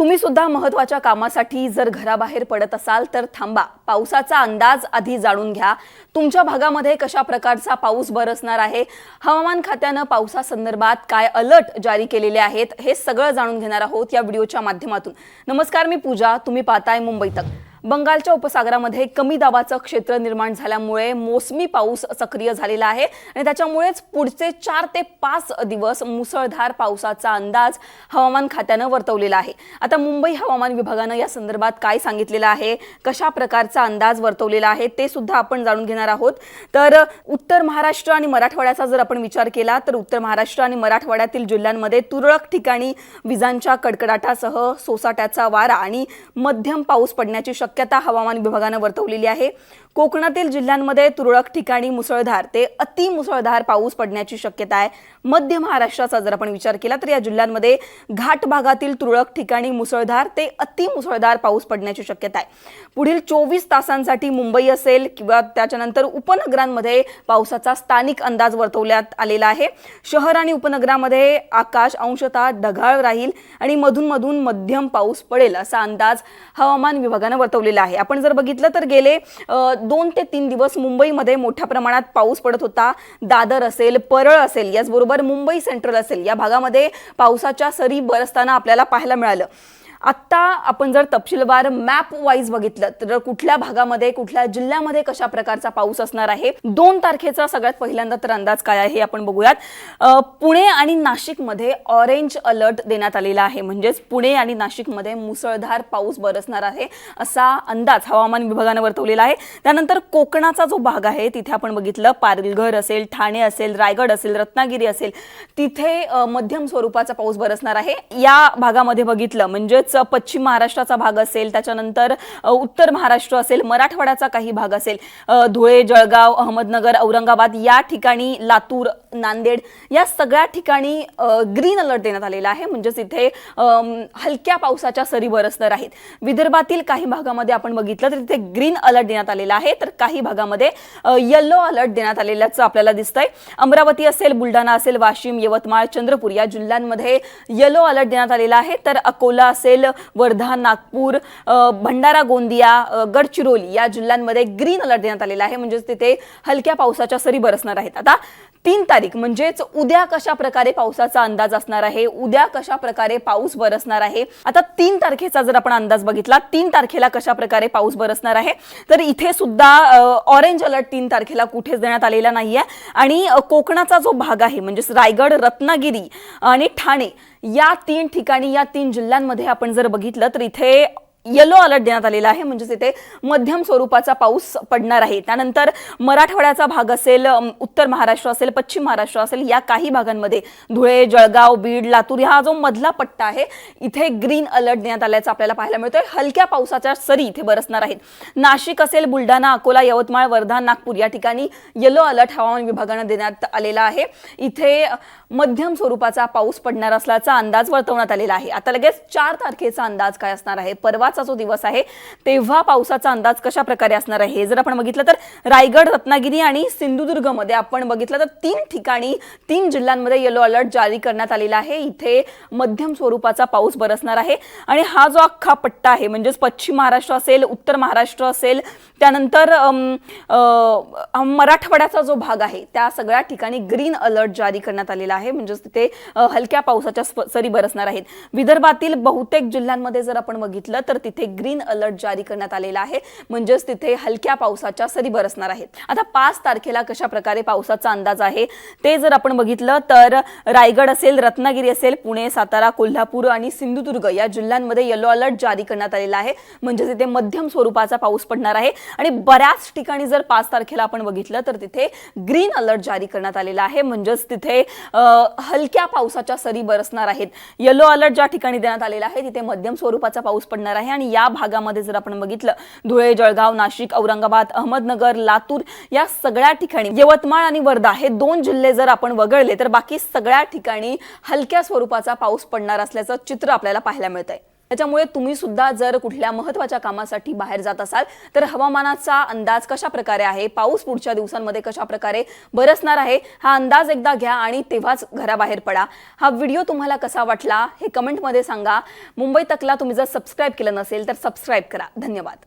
तुम्ही सुद्धा महत्त्वाच्या कामासाठी जर घराबाहेर पडत असाल तर थांबा. पावसाचा अंदाज आधी जाणून घ्या. तुमच्या भागामध्ये कशा प्रकारचा पाऊस बरसणार आहे? हवामान खात्यानं पावसासंदर्भात काय अलर्ट जारी केलेले आहेत? हे सगळं जाणून घेणार आहोत या व्हिडिओच्या माध्यमातून. नमस्कार मी पूजा. तुम्ही पाहताय मुंबई तक. बंगालच्या उपसागरामध्ये कमी दाबाचं क्षेत्र निर्माण झाल्यामुळे मोसमी पाऊस सक्रिय झालेला आहे. आणि त्याच्यामुळेच पुढचे चार ते पाच दिवस मुसळधार पावसाचा अंदाज हवामान खात्यानं वर्तवलेला आहे. आता मुंबई हवामान विभागानं या संदर्भात काय सांगितलेलं आहे? कशा प्रकारचा अंदाज वर्तवलेला आहे? ते सुद्धा आपण जाणून घेणार आहोत. तर उत्तर महाराष्ट्र आणि मराठवाड्याचा जर आपण विचार केला तर उत्तर महाराष्ट्र आणि मराठवाड्यातील जिल्ह्यांमध्ये तुरळक ठिकाणी विजांच्या कडकडाटासह सोसाट्याचा वारा आणि मध्यम पाऊस पडण्याची शक्यता हवामान विभागानं वर्तवलेली आहे. कोकणातील जिल्ह्यांमध्ये तुरळक ठिकाणी मुसळधार ते अति मुसळधार पाऊस पडण्याची शक्यता आहे. मध्य महाराष्ट्राचा जर आपण विचार केला तर या जिल्ह्यांमध्ये घाट भागातील तुरळक ठिकाणी मुसळधार ते अति मुसळधार पाऊस पडण्याची शक्यता आहे. पुढील चोवीस तासांसाठी मुंबई असेल किंवा त्याच्यानंतर उपनगरांमध्ये पावसाचा स्थानिक अंदाज वर्तवण्यात आलेला आहे. शहर आणि उपनगरामध्ये आकाश अंशतः ढगाळ राहील आणि मधून मधून मध्यम पाऊस पडेल असा अंदाज हवामान विभागानं वर्तवलेला आहे. आपण जर बघितलं तर गेले दोन ते तीन दिवस मुंबईमध्ये मोठ्या प्रमाणात पाऊस पडत होता. दादर असेल परळ असेल याचबरोबर मुंबई सेंट्रल असेल या भागामध्ये पावसाच्या सरी बरसताना आपल्याला पाहायला मिळालं. आत्ता आपण जर तपशीलवार मॅप वाईज बघितलं तर कुठल्या भागामध्ये कुठल्या जिल्ह्यामध्ये कशा प्रकारचा पाऊस असणार आहे? दोन तारखेचा सगळ्यात पहिल्यांदा तर अंदाज काय आहे आपण बघूयात. पुणे आणि नाशिकमध्ये ऑरेंज अलर्ट देण्यात आलेला आहे. म्हणजेच पुणे आणि नाशिकमध्ये मुसळधार पाऊस बरसणार आहे असा अंदाज हवामान विभागानं वर्तवलेला आहे. त्यानंतर कोकणाचा जो भाग आहे तिथे आपण बघितलं पालघर असेल ठाणे असेल रायगड असेल रत्नागिरी असेल तिथे मध्यम स्वरूपाचा पाऊस बरसणार आहे. या भागामध्ये बघितलं म्हणजेच पश्चिम महाराष्ट्राचा भाग असेल त्याच्यानंतर उत्तर महाराष्ट्र असेल मराठवाड्याचा काही भाग असेल धुळे जळगाव अहमदनगर औरंगाबाद या ठिकाणी लातूर नांदेड या सगळ्या ठिकाणी ग्रीन अलर्ट देण्यात आलेला आहे. म्हणजेच इथे हलक्या पावसाच्या सरी बरसणार आहेत. विदर्भातील काही भागामध्ये आपण बघितलं तर तिथे ग्रीन अलर्ट देण्यात आलेला आहे. तर काही भागामध्ये येलो अलर्ट देण्यात आलेल्याचं आपल्याला दिसतंय. अमरावती असेल बुलढाणा असेल वाशिम यवतमाळ चंद्रपूर या जिल्ह्यांमध्ये येलो अलर्ट देण्यात आलेला आहे. तर अकोला असेल वर्धा नागपूर भंडारा गोंदिया गडचिरोली या जिल्ह्यांमध्ये ग्रीन अलर्ट देण्यात आलेला आहे. म्हणजेच तिथे हलक्या पावसाच्या सरी बरसणार आहेत. आता तीन तारीख म्हणजेच उद्या कशा प्रकारे पावसाचा अंदाज असणार आहे? उद्या कशा प्रकारे पाऊस बरसणार आहे? आता तीन तारखेचा जर आपण अंदाज बघितला तीन तारखेला कशा प्रकारे पाऊस बरसणार आहे? तर इथे सुद्धा ऑरेंज अलर्ट तीन तारखेला कुठेच देण्यात आलेला नाहीये. आणि कोकणाचा जो भाग आहे म्हणजेच रायगड रत्नागिरी आणि ठाणे या तीन ठिकाणी या तीन जिल्ह्यांमध्ये आपण जर बघितलं तर इथे येलो अलर्ट देण्यात आलेला आहे. म्हणजेच इथे मध्यम स्वरूपाचा पाऊस पडणार आहे. त्यानंतर मराठवाड्याचा भाग असेल उत्तर महाराष्ट्र असेल पश्चिम महाराष्ट्र असेल या काही भागांमध्ये धुळे जळगाव बीड लातूर हा जो मधला पट्टा आहे इथे ग्रीन अलर्ट देण्यात आल्याचं आपल्याला पाहायला मिळतोय. हलक्या पावसाच्या सरी इथे बरसणार आहेत. नाशिक असेल बुलढाणा अकोला यवतमाळ वर्धा नागपूर या ठिकाणी येलो अलर्ट हवामान विभागानं देण्यात आलेला आहे. इथे मध्यम स्वरूपाचा पाऊस पडणार असल्याचा अंदाज वर्तवण्यात आलेला आहे. आता लगेच चार तारखेचा अंदाज काय असणार आहे? परवा परवाचा जो दिवस आहे तेव्हा पावसाचा अंदाज कशा प्रकारे असणार आहे? हे जर आपण बघितलं तर रायगड रत्नागिरी आणि सिंधुदुर्गमध्ये आपण बघितलं तर तीन ठिकाणी तीन जिल्ह्यांमध्ये येलो अलर्ट जारी करण्यात आलेला आहे. इथे मध्यम स्वरूपाचा पाऊस बरसणार आहे. आणि हा जो अख्खा पट्टा आहे म्हणजेच पश्चिम महाराष्ट्र असेल उत्तर महाराष्ट्र असेल त्यानंतर मराठवाड्याचा जो भाग आहे त्या सगळ्या ठिकाणी ग्रीन अलर्ट जारी करण्यात आलेला आहे. म्हणजेच तिथे हलक्या पावसाच्या सरी बरसणार आहेत. विदर्भातील बहुतेक जिल्ह्यांमध्ये जर आपण बघितलं तर तिथे ग्रीन अलर्ट जारी करण्यात आलेला आहे. म्हणजेच तिथे हलक्या पावसाच्या सरी बरसणार आहेत. आता पाच तारखेला कशा प्रकारे पावसाचा अंदाज आहे ते जर आपण बघितलं तर रायगड असेल रत्नागिरी असेल पुणे सातारा कोल्हापूर आणि सिंधुदुर्ग या जिल्ह्यांमध्ये येलो अलर्ट जारी करण्यात आलेला आहे. म्हणजे तिथे मध्यम स्वरूपाचा पाऊस पडणार आहे. आणि बऱ्याच ठिकाणी जर पाच तारखेला आपण बघितलं तर तिथे ग्रीन अलर्ट जारी करण्यात आलेला आहे. म्हणजेच तिथे हलक्या पावसाच्या सरी बरसणार आहेत. येलो अलर्ट ज्या ठिकाणी देण्यात आलेला आहे तिथे मध्यम स्वरूपाचा पाऊस पडणार आहे. आणि या भागामध्ये जर आपण बघितलं धुळे जळगाव नाशिक औरंगाबाद अहमदनगर लातूर या सगळ्या ठिकाणी यवतमाळ आणि वर्धा हे दोन जिल्हे जर आपण वगळले तर बाकी सगळ्या ठिकाणी हलक्या स्वरूपाचा पाऊस पडणार असल्याचं चित्र आपल्याला पाहायला मिळतंय. त्याच्यामुळे तुम्ही सुद्धा जर कुठल्या महत्त्वाच्या कामासाठी बाहेर जात असाल तर हवामानाचा अंदाज कशा प्रकारे आहे? पाऊस पुढच्या दिवसांमध्ये कशा प्रकारे बरसणार आहे? हा अंदाज एकदा घ्या आणि तेव्हाच घराबाहेर पडा. हा व्हिडिओ तुम्हाला कसा वाटला हे कमेंटमध्ये सांगा. मुंबई तकला तुम्ही जर सबस्क्राईब केलं नसेल तर सबस्क्राईब करा. धन्यवाद.